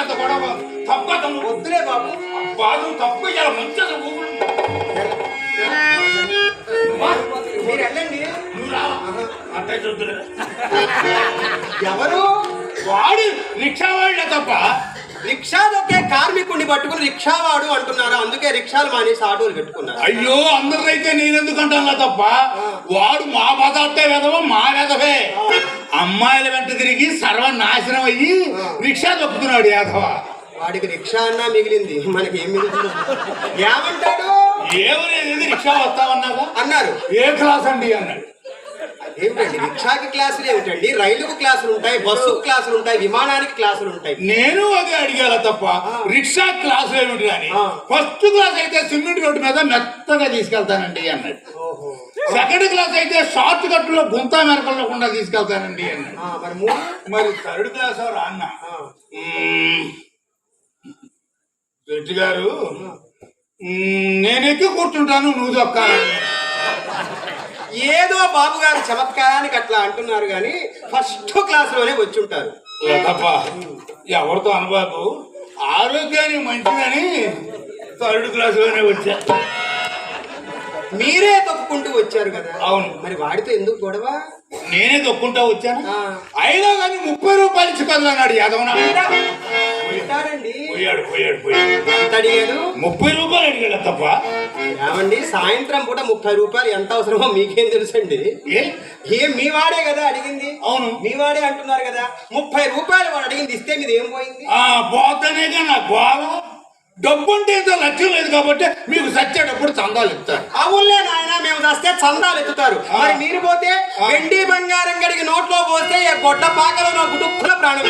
పెద్ద గొడవ. తప్పదము వద్దులే బాబు. బాబు తప్పు ఇలా మంచిది ఎవరు? వాడు రిక్షా వాళ్ళ తప్ప. రిక్షా దొక్కే పట్టుకుని రిక్షా వాడు అంటున్నారు? అందుకే రిక్షాలు మానేసి ఆటోలు పెట్టుకున్నారు అయ్యో అందరికైతే నేనెందుకు అంటాను తప్ప వాడు మా పదార్థే వెదవ మా వెదవే అమ్మాయిల వెంట తిరిగి సర్వనాశనం అయ్యి రిక్షా తొక్కుతున్నాడు యాదవ వాడికి రిక్షా అన్నా మిగిలింది. మనకి ఏం మిగులుతుంది? ఏమంటాడు? ఏమనేది రిక్షా వస్తామన్నాగా అన్నారు. ఏ క్లాస్ అండి అన్నాడు? ఏమిటండి? రిక్షాకి క్లాసులు ఏమిటండి? రైలుకు క్లాసులు ఉంటాయి బస్సుకు క్లాసులు ఉంటాయి విమానానికి క్లాసులు ఉంటాయి. నేను అదే అడిగాల తప్ప రిక్షా క్లాస్ ఏమిటి అని. ఫస్ట్ క్లాస్ అయితే సిమెంట్ రోడ్డు మీద మెత్తగా తీసుకెళ్తానండి అన్నాడు. సెకండ్ క్లాస్ అయితే షార్ట్ కట్లో గుంతా మెరకలేకుండా తీసుకెళ్తానండి అన్నాడు. మరి థర్డ్ క్లాస్ ఎవరు అన్న. రెడ్డి గారు మ్మ్, నేనెక్కి కూర్చుంటాను నువ్వు దొక్కాలని ఏదో బాబు గారు చమత్కారానికి అట్లా అంటున్నారు కానీ ఫస్ట్ క్లాస్లోనే వచ్చి ఉంటారు ఎవరితో అనుబాబు? ఆరోగ్యానికి మంచిదని థర్డ్ క్లాస్లోనే వచ్చా. మీరే తొక్కుకుంటూ వచ్చారు కదా. అవును. మరి వాడితో ఎందుకు గొడవ? నేనే దొక్కుంటా వచ్చాను. అయినా కానీ ముప్పై రూపాయలు ఇచ్చి కదలన్నాడు యాదవన ఉంటారండి పోయాడు పోయాడు పోయాడు. ఎంత అడిగాడు? ముప్పై రూపాయలు అడిగాడు తప్ప. ఏమండి సాయంత్రం పూట ముప్పై రూపాయలు ఎంత అవసరమో మీకేం తెలుసండి? ఏ? ఏం మీ వాడే కదా అడిగింది. అవును. మీ వాడే అంటున్నారు కదా. ముప్పై రూపాయలు వాడు అడిగింది ఇస్తే మీది ఏం పోయింది? ఆ పోతనేగా నా గోల. డబ్బు అంటే ఏదో లక్ష్యం లేదు కాబట్టి మీకు సచ్చేటప్పుడు చందాలు ఇస్తారు. అవునులే నాయన మేము దస్తే చందాలు ఎత్తుతారు. మరి మీరు పోతే వెండి బంగారం గడికి నోట్లో పోస్తే ఈ గొడ్డ పాకలో నా గుడుక్కుల ప్రాణం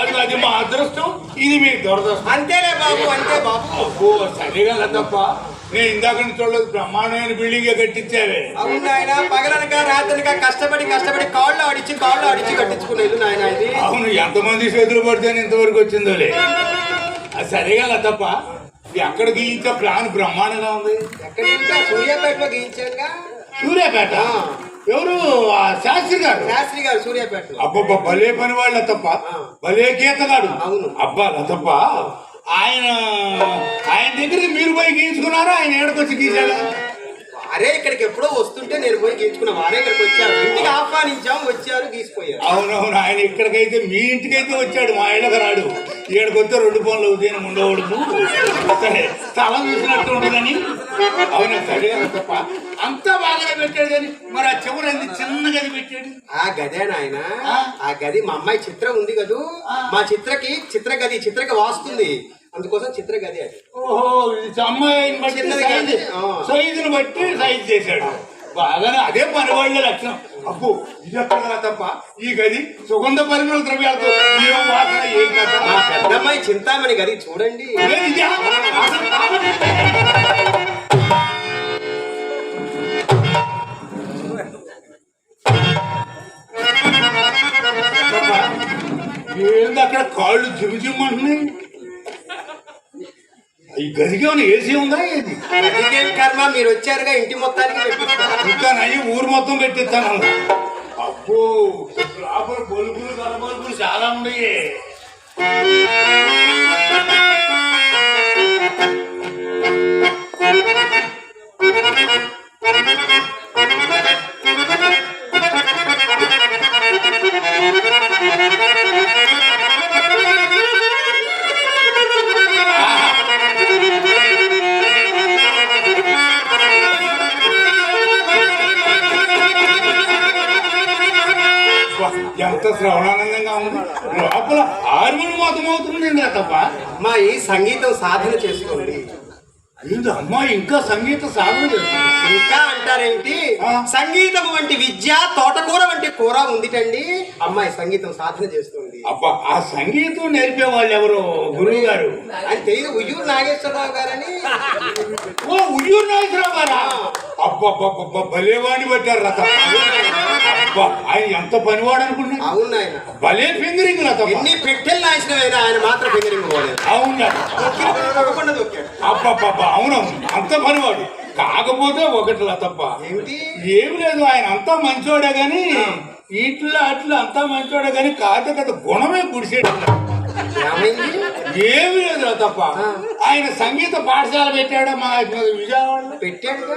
అది అది మా అదృష్టం ఇది మీ దురదృష్టం. అంతేలే బాబు అంతే బాబు. అబ్బో సరిగా లేదు తప్ప నేను ఇందాక నుంచి చూడలేదు బ్రహ్మాండమైన బిల్డింగ్ కట్టించావే. అవును నాయన పగలనక రాత్రనక కష్టపడి కష్టపడి కాళ్ళు ఆడిచ్చి కాళ్ళు ఆడిచ్చి కట్టించుకునేది నాయన ఇది. అవును ఎంతమంది చేతులు పడితేనే ఇంతవరకు వచ్చిందోలే అది సరిగా తప్ప? ఎక్కడ గీయించే ప్లాన్ బ్రహ్మాండంగా ఉంది. ఎక్కడ సూర్యాపేటలో గీయించారుగా సూర్యాపేట. ఎవరు? ఆ శాస్త్రి గారు? శాస్త్రి గారు సూర్యాపేటలో. అబ్బబ్బా భలే పని వాళ్ళ తప్ప. భలే గీతగాడు. అవును. అబ్బా తప్ప? ఆయన ఆయన దగ్గరికి మీరు పోయి గీయించుకున్నారా? ఆయన ఏడకొచ్చి గీసాడా వారే ఇక్కడికి ఎప్పుడో వస్తుంటే నేను పోయి గీయించుకున్నా వారే ఇక్కడికి వచ్చారు. ఇంటికి ఆహ్వానించాం వచ్చారు గీసిపోయారు. అవునవును ఆయన ఇక్కడికైతే మీ ఇంటికైతే వచ్చాడు మా ఇళ్ళకి రాడు. ఈడకొస్తే రెండు పనులు అవుతాయని ఉండవడు సరే స్థలం చూసినట్టు ఉండదని. అవునా సరే. తప్ప అంతా బాగానే పెట్టాడు కానీ మరి ఆ చివరి చిన్న గది పెట్టాడు. ఆ గదే నాయన ఆ. గది మా అమ్మాయి చిత్ర ఉంది కదూ. మా చిత్రకి చిత్ర గది చిత్రకి వాస్తుంది అందుకోసం చిత్ర గది అది. ఓహో ఇది అమ్మాయిని బట్టి సైజు. సైజుని బట్టి సైజ్ చేశాడు. బాగానే అదే పని వాళ్ళ లక్షణం. అప్పు ఇది ఎక్కడ తప్ప? ఈ గది సుగంధ పరిమళ ద్రవ్యాలతో మా పెద్దమ్మాయి చింతామణి గది చూడండి. ఏంది అక్కడ కాళ్ళు జిమ్ జిమ్ అంటున్నాయి ఈ గదికి ఏమైనా ఏసీ ఉందా ఏది? కర్మ మీరు వచ్చారుగా ఇంటి మొత్తానికి నయ్యి ఊరు మొత్తం పెట్టిస్తాను. అబ్బో లోపల బల్బులు గల బల్బులు చాలా ఉన్నాయి. అబ్బా, ఎంత శ్రవణానందంగా ఉంది. లోపల ఆరుమని మొత్తం అవుతుంది తప్ప? అమ్మాయి సంగీతం సాధన చేసుకోండి. ఇది అమ్మాయి ఇంకా సంగీత సాధన ఇంకా అంటారేంటి. సంగీతం వంటి విద్య తోటకూర వంటి కూర ఉందిటండి. అమ్మాయి సంగీతం సాధన చేస్తుంది. అబ్బా ఆ సంగీతం నేర్పే వాళ్ళు ఎవరు గురువు గారు తెలియదు ఉయ్యూరు నాగేశ్వరరావు గారని. ఓ ఉయ్యూరు నాగేశ్వరరావు గారా? అబ్బా భలేవాణి పెట్టారు రథ ఆయన ఎంత పనివాడు అనుకున్నా అవును ఆయన భలే ఫింగరింగ్ ఎన్ని పెట్టెలు నాశనమైనా ఆయన మాత్రం ఫింగరింగ్ పోలేదు అవును అబ్బబ్బబ్బా అవునవును. అంత పనివాడు. కాకపోతే ఒకటి ఏమిటి? ఏమి లేదు ఆయన అంతా మంచోడే గాని ఇట్లా అట్లా అంతా మంచోడే గాని కాదు కదా గుణమే గుడిసేడు. ఏమి లేదు తప్ప. ఆయన సంగీత పాఠశాల పెట్టాడు మా విజయవాడలో? పెట్టాడుగా?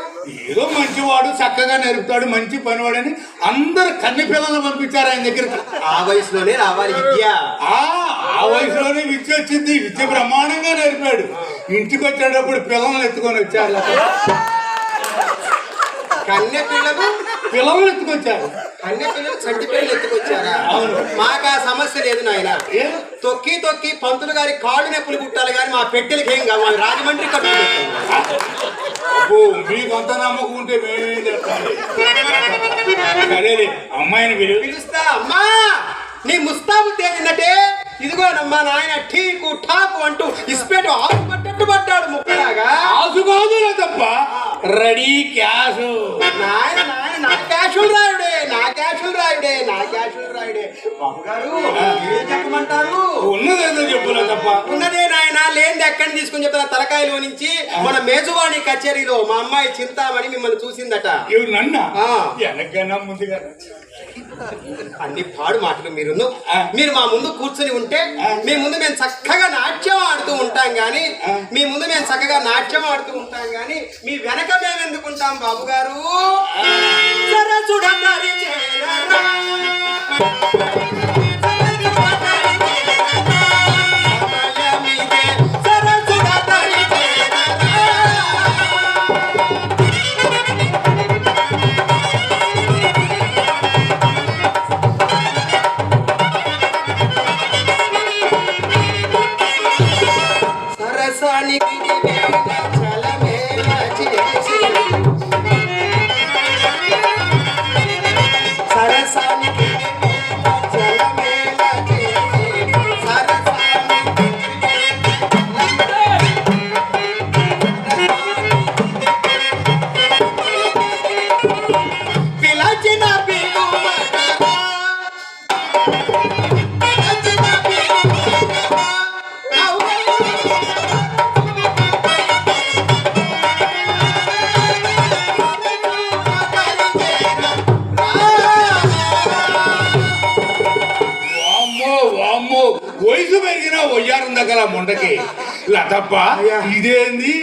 ఏదో మంచివాడు చక్కగా నేర్పుతాడు మంచి పనివాడని అందరు కన్ని పిల్లలను పంపించారు ఆయన దగ్గరికి. ఆ వయసులోనే రావాలి విద్య. ఆ ఆ వయసులోనే విద్య వచ్చింది. విద్య బ్రహ్మాండంగా నేర్పాడు. ఇంటికి వచ్చేటప్పుడు పిల్లల్ని ఎత్తుకొని వచ్చారు. కన్య పిల్లలు పిల్లల్ని ఎత్తుకొచ్చారు. కన్య పిల్లలు చంటి పిల్లలు ఎత్తుకొచ్చారా? అవును. మాకు ఆ సమస్య లేదు నాయన? తొక్కి తొక్కి పంతులు గారి కాళ్ళు నొప్పులు పుట్టాలి కానీ మా పెట్టెలకి ఏం కావాలి? రాజమండ్రి కట్టు మీకు అంత నమ్మకం ఉంటే మేమేం చెప్తాను అమ్మాయిని పిలుస్తా అమ్మా! నీ ముస్తాబు తేలిందటే. ఇదిగోనమ్మా నాయన ఠీకు ఠాకు అంటూ ఇస్పేటు ఆకు పట్టట్టు పడ్డాడు ముక్కలాగా. కాసు కాదులే తప్ప. Ready cash. నాయన నాయన. నా క్యాషుల్ రాయుడే నా క్యాషుల్ రాయుడే నా క్యాషుల్ రాయుడే. బాబు గారు ఏం చెప్పమంటారు. ఎక్కడి తీసుకుని చెప్తారా తలకాయలో నుంచి మన మేజువాణి కచేరీలో మా అమ్మాయి చింతామణి మిమ్మల్ని చూసిందట. ముందుగా అన్ని పాడు మాటలు మీరును. ఆ. మీరు మా ముందు కూర్చొని ఉంటే. మీ ముందు మేము చక్కగా నాట్యం ఆడుతూ ఉంటాం గాని. మీ ముందు మేము చక్కగా నాట్యం ఆడుతూ ఉంటాం గాని మీ వెనక మేము ఎందుకుంటాం బాబు గారు? సరసుడమరి వామ్మో వయసు పెరిగిన ఒయ్యారం దగ్గర ముండకి. లతప్ప. ఇదేంది.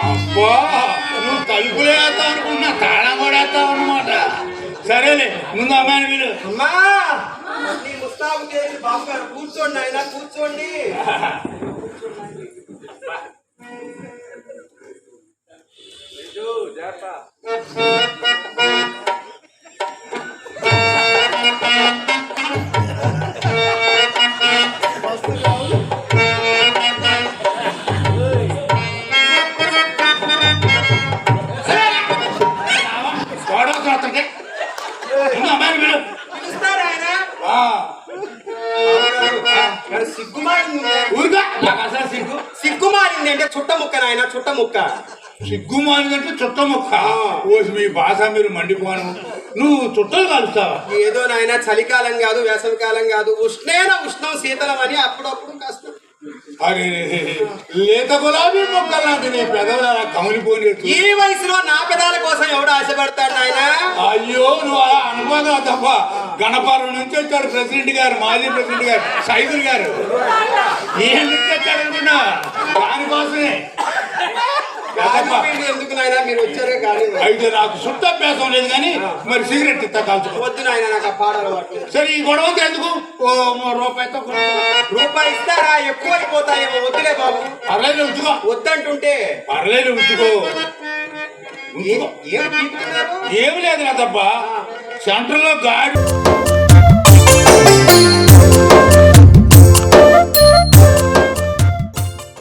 అబ్బా నువ్వు తలుపులు వేస్తావు అనుకున్నా తాళం కూడా వేస్తావు అనమాట సరేలే ముందు అమ్మాయిని వీలు అమ్మా కూర్చోండి ఆయన కూర్చోండి. వాడవలసిన ముక్క. సిగ్గు మానిదంటే చుట్ట ముక్క. ఓసి మీ భాష మీరు మండిపోను నువ్వు చుట్టలు కలుస్తావా? ఏదో నాయన చలికాలం కాదు వేసవి కాలం కాదు. ఉష్ణేన ఉష్ణం శీతలం అని అప్పుడప్పుడు కష్టం అరే లేత గులాబీ మొక్క లాంటి నీ పెదవులు అలా కమిలిపోయి ఈ వయసులో నా పెదాల కోసం ఎవడు ఆశపడతాడు నాయన? అయ్యో నువ్వు అలా అనుకోగా తప్ప గణపాలెం నుంచి వచ్చాడు ప్రెసిడెంట్ గారు మాజీ ప్రెసిడెంట్ గారు సైదుల్ గారు. ఏం నుంచి వచ్చాడు అనుకున్నా దానికోసమే. ఎందుకు నాయన? మీరు వచ్చారే కానీ అయితే నాకు సుట్ట అభ్యాసం లేదు కానీ మరి సిగరెట్ ఇస్తా కాల్చుకో. వద్దు నాయన నాకు ఆ సరే ఈ గొడవ ఎందుకు? ఓ కొనుక్కో. రూపాయి ఇస్తారా? ఎక్కువ అయిపోతాయేమో. వద్దులే బాబు. పర్లేదు ఉంచుకో. వద్దంటుంటే. పర్లేదు ఉంచుకో. ఏ- లేదు నా తప్ప సెంటర్లో గాడి